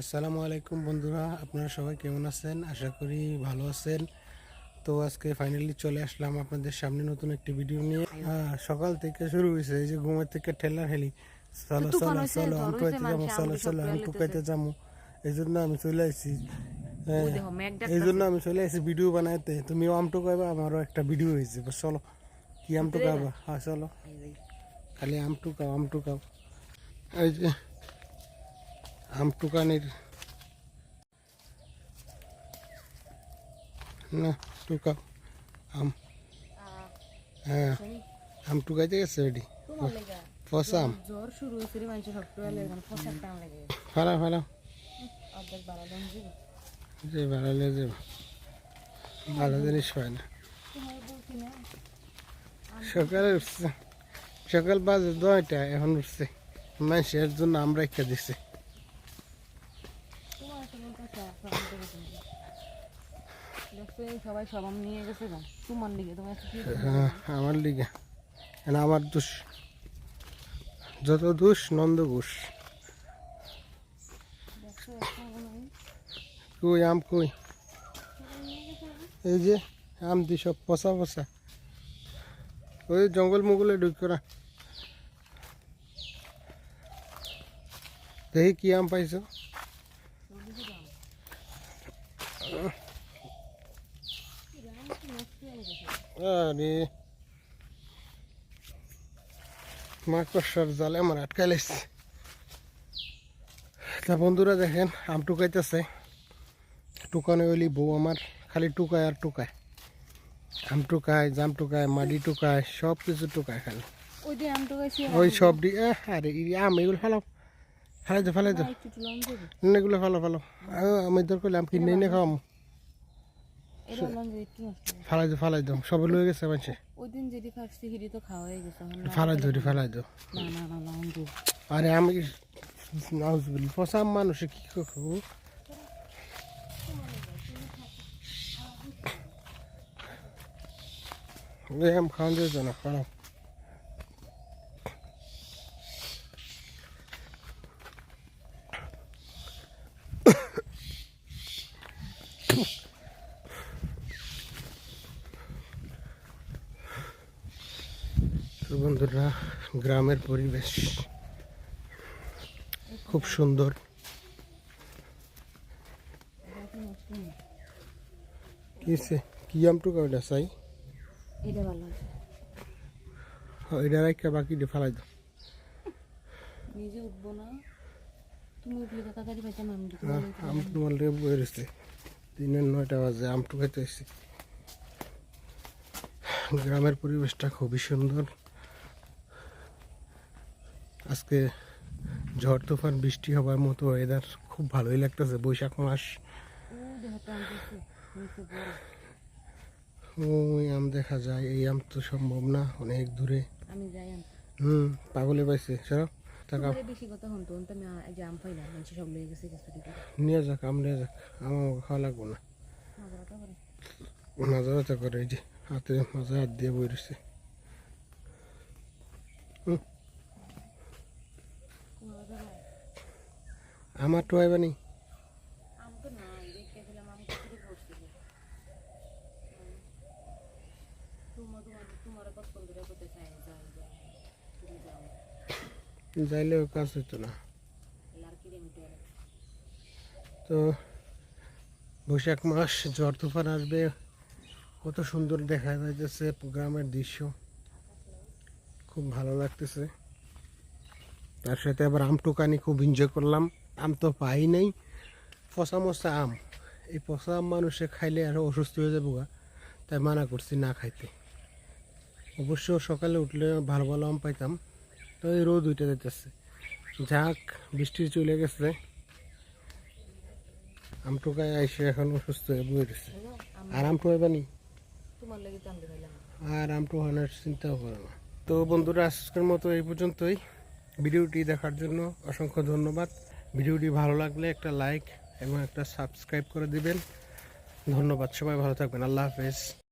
আসসালামু আলাইকুম বন্ধুরা আপনারা সবাই কেমন আছেন? আশা করি ভালো আছেন। তো আজকে ফাইনালি চলে আসলাম আপনাদের সামনে নতুন একটি ভিডিও নিয়ে। সকাল থেকে শুরু হয়েছে এই যে ঘুমের থেকে ঠেলা ঠেলি চলো চলো চলো আমি টুকাইতে যাব চলো চলো আমি টুকাইতে যাব। এই জন্য আমি চলে আসছি এই জন্য আমি চলে আসছি ভিডিও বানাইতে। তুমিও আম টুকাইবা আমারও একটা ভিডিও হয়েছে চলো কি আম টুকাবা হ্যাঁ চলো। খালি আম টুকাও আম টুকাও এই যে আম টুকানির না টুকা আম। হ্যাঁ। আম। টুকাইতে গেছে রেডি গেছে। ফালা ফালা। অর্ধেক বাড়া দাম দিবো যে ভালো জিনিস হয় না। সকালে উঠছে। সকাল বাজে দশটা এখন উঠছে। মানুষের জন্য আমরা একটা দিচ্ছে তোমার একটা বলতে আছে সবাই দেখে তুমি দেখছ এই সবাই সবাম নিয়ে গেছে তোমার লিগে তোমার হ্যাঁ, আমার লিগে আমার দোষ। যত দোষ নন্দ ঘোষ। কই আম কই? এই যে আম দি সব পচা পচা। ওই জঙ্গল মুগলে ঢুক করা দেখি কি আম পাইছো। আরে। মাকড়সার জালে আমার আটকাই লাগছে তা বন্ধুরা দেখেন আম টুকাইতেছে। টুকানো হইলি বউ আমার খালি টুকায় আর টুকায়। আম টুকায় জাম টুকায় মাটি টুকায় সব কিছু টুকায় খালি। ওই সব দি আরে আম এগুলো ফেলাও। ফেলাই দো ফেলাই দো। এগুলো ফেলো ফেলো আমি তোর করলে আম কিনে এনে খাওয়াম। ফেলাই দো ফালাই সব লয়ে গেছে ওই দিন যেটি তো খাওয়া হয়ে গেছে। ফালাই না ফেলাই দো রে, দো। না না না আরে আমি নাউজ বলি পচা আম মানুষে কি খাব এই আম খাওয়ান যেত না খারাপ বন্ধুরা গ্রামের পরিবেশ খুব সুন্দর। কিসে কি আমটু কয়টা চাই এটা এটা রাখা বাকি দিয়ে ফেলাই দাও। নিজে উঠবো না তুমি উঠলে তো তাড়াতাড়ি পাইতাম আমি হ্যাঁ, আম তোমার লেগে বয়ে রয়েছে দিনের নয়টা বাজে আমটু খাইতে এসেছি গ্রামের পরিবেশটা খুবই সুন্দর। আজকে ঝড় তুফান বৃষ্টি হবার মতো ওয়েদার খুব ভালোই লাগতেছে বৈশাখ মাস। ওই আম দেখা যায় এই আম তো সম্ভব না অনেক দূরে। আমি হুম পাগলে পাইছে টাকা আমি আম নিয়ে যাক আম নিয়ে যাক আমার খাওয়া লাগবো না। মাঝরাটা করে। ব্যথা করে এই যে হাতে মাজা হাত দিয়ে বই রয়েছে আমার তো আইবা নি আম তো নাই দেখতে দিলাম আম কিছু পড়ছিল তোমার তোমার তোমার কত করে করতে চাই যাই তুমি যাও। যাইলেও কাজ হইতো না। তো বৈশাখ মাস ঝড় তুফান আসবে। কত সুন্দর দেখা যাইতেছে গ্রামের দৃশ্য। খুব ভালো লাগতেছে। তার সাথে আবার আম টুকানি খুব এনজয় করলাম। আম তো পাই নাই। পচা মচা আম। এই পচা আম মানুষে খাইলে আরও অসুস্থ হয়ে যাব গা। তাই মানা করছি না খাইতে। অবশ্য সকালে উঠলে ভালো ভালো আম পাইতাম। তো এই রোদ উঠে যাইতেছে। যাক বৃষ্টি চলে গেছে। আম টুকায় আইসে এখন অসুস্থ হয়ে বয়ে রয়েছে আর আম টুকাইবা নি? তোমার লাগে তো আমি আর আম টুকানোর চিন্তাও করে না। তো বন্ধুরা আজকের মতো এই পর্যন্তই। ভিডিওটি দেখার জন্য অসংখ্য ধন্যবাদ। ভিডিওটি ভালো লাগলে একটা লাইক এবং একটা সাবস্ক্রাইব করে দিবেন। ধন্যবাদ, সবাই ভালো থাকবেন। আল্লাহ হাফেজ।